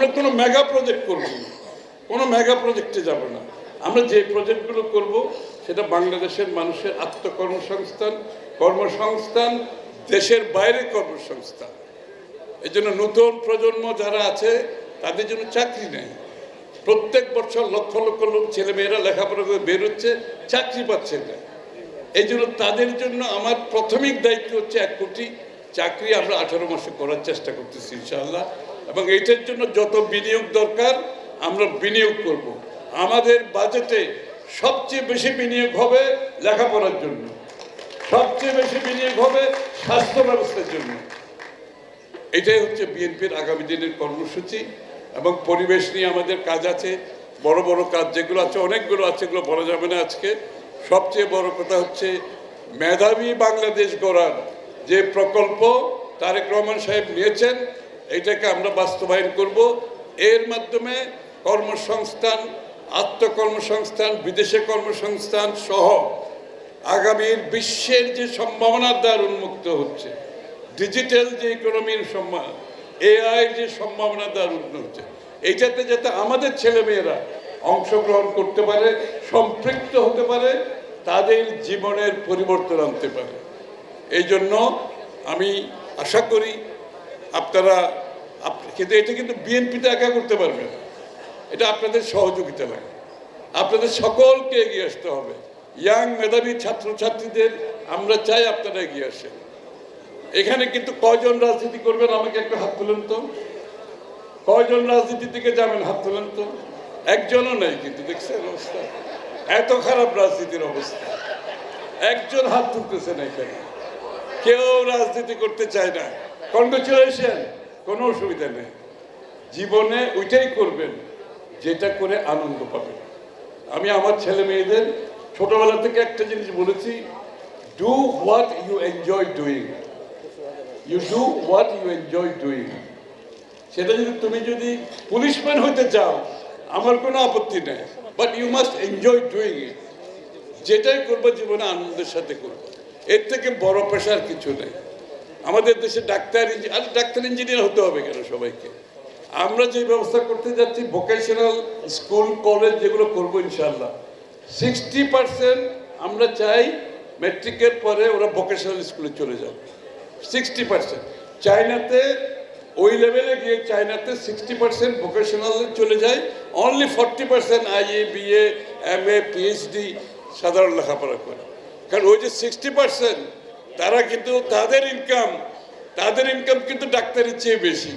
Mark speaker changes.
Speaker 1: আমরা কোনো mega project করব না। কোনো মেগা প্রজেক্টে যাব না। আমরা যে প্রজেক্টগুলো করব, সেটা বাংলাদেশের মানুষের আত্মকর্মসংস্থান, কর্মসংস্থান, দেশের বাইরে কর্মসংস্থান। এই জন্য নতুন প্রজন্ম যারা আছে, তাদের জন্য চাকরি নেই। প্রত্যেক বছর লক্ষ লক্ষ লোক ছেলেমেয়েরা লেখাপড়া করে বেরোচ্ছে চাকরি পাচ্ছে না। এই জন্য তাদের জন্য আমার প্রাথমিক দায়িত্ব হচ্ছে এক কোটি চাকরি আমরা আঠারো মাসে করার চেষ্টা করতেছি, ইনশাআল্লাহ। এবং এইটার জন্য যত বিনিয়োগ দরকার, আমরা বিনিয়োগ করব। আমাদের বাজেটে সবচেয়ে বেশি বিনিয়োগ হবে লেখাপড়ার জন্য। সবচেয়ে বেশি বিনিয়োগ হবে স্বাস্থ্য ব্যবস্থার জন্য। এটাই হচ্ছে বিএনপির আগামী দিনের কর্মসূচি এবং পরিবেশ নিয়ে আমাদের কাজ আছে। বড় বড় কাজ যেগুলো আছে, অনেকগুলো আছে, এগুলো বলা যাবে না আজকে। সবচেয়ে বড় কথা হচ্ছে মেধাবী বাংলাদেশ গড়ার যে প্রকল্প তারেক রহমান সাহেব নিয়েছেন এটাকে আমরা বাস্তবায়ন করব। এর মাধ্যমে কর্মসংস্থান, আত্মকর্মসংস্থান, বিদেশে কর্মসংস্থান সহ আগামীর বিশ্বের যে সম্ভাবনার দ্বার উন্মুক্ত হচ্ছে, ডিজিটাল যে ইকোনমির সম্ভাবনা এআই যে সম্ভাবনা দ্বার উন্মুক্ত হচ্ছে, এইটাতে যাতে আমাদের ছেলেমেয়েরা অংশগ্রহণ করতে পারে, সম্পৃক্ত হতে পারে, তাদের জীবনের পরিবর্তন আনতে পারে। এই জন্য আমি আশা করি আপনারা, আপ- কিন্তু এটা কিন্তু বিএনপিতে একা করতে পারবে এটা আপনাদের সহযোগিতা লাগে। আপনাদের সকলকে এগিয়ে আসতে হবে। ইয়াং মেধাবী ছাত্রছাত্রীদের আমরা চাই আপনারা এগিয়ে আসেন। এখানে কিন্তু কয়জন রাজনীতি করবেন আমাকে একটা হাত তুলেন তো। কয়জন রাজনীতি থেকে যাবেন হাত তুলেন তো। একজনও নেই কিন্তু, দেখছেন অবস্থা? এত খারাপ রাজনীতির অবস্থা। একজন হাত তুলতেছে না এখানে। কেউ রাজনীতি করতে চায় না। কংগ্রেচুলেশন কোনো অসুবিধা নেই। জীবনে ওইটাই করবেন, যেটা করে আনন্দ পাবেন। আমি আমার ছেলে মেয়েদের ছোটবেলা থেকে একটা জিনিস বলেছি do what you enjoy doing you do what you enjoy doing সেটা যদি তুমি যদি পুলিশম্যান হতে চাও, আমার কোনো আপত্তি নেই। But you must enjoy doing it যেটাই করব জীবনে আনন্দের সাথে করব। এর থেকে বড় পেশার কিছু নেই। আমাদের দেশে ডাক্তার আর ডাক্তার ইঞ্জিনিয়ার হতে হবে কেন সবাইকে? আমরা যে ব্যবস্থা করতে যাচ্ছি ভোকেশনাল স্কুল কলেজ যেগুলো করব ইনশাল্লাহ সিক্সটি পার্সেন্ট আমরা চাই ম্যাট্রিকের পরে ওরা ভোকেশনাল স্কুলে চলে যাবে সিক্সটি পার্সেন্ট চায়নাতে ওই লেভেলে গিয়ে চায়নাতে সিক্সটি পার্সেন্ট ভোকেশনালে চলে যায় only forty percent IA BA M A PhD সাধারণ লেখাপড়া করে। কারণ ওই যে সিক্সটি পার্সেন্ট তারা কিন্তু তাদের ইনকাম তাদের ইনকাম কিন্তু ডাক্তারের চেয়ে বেশি।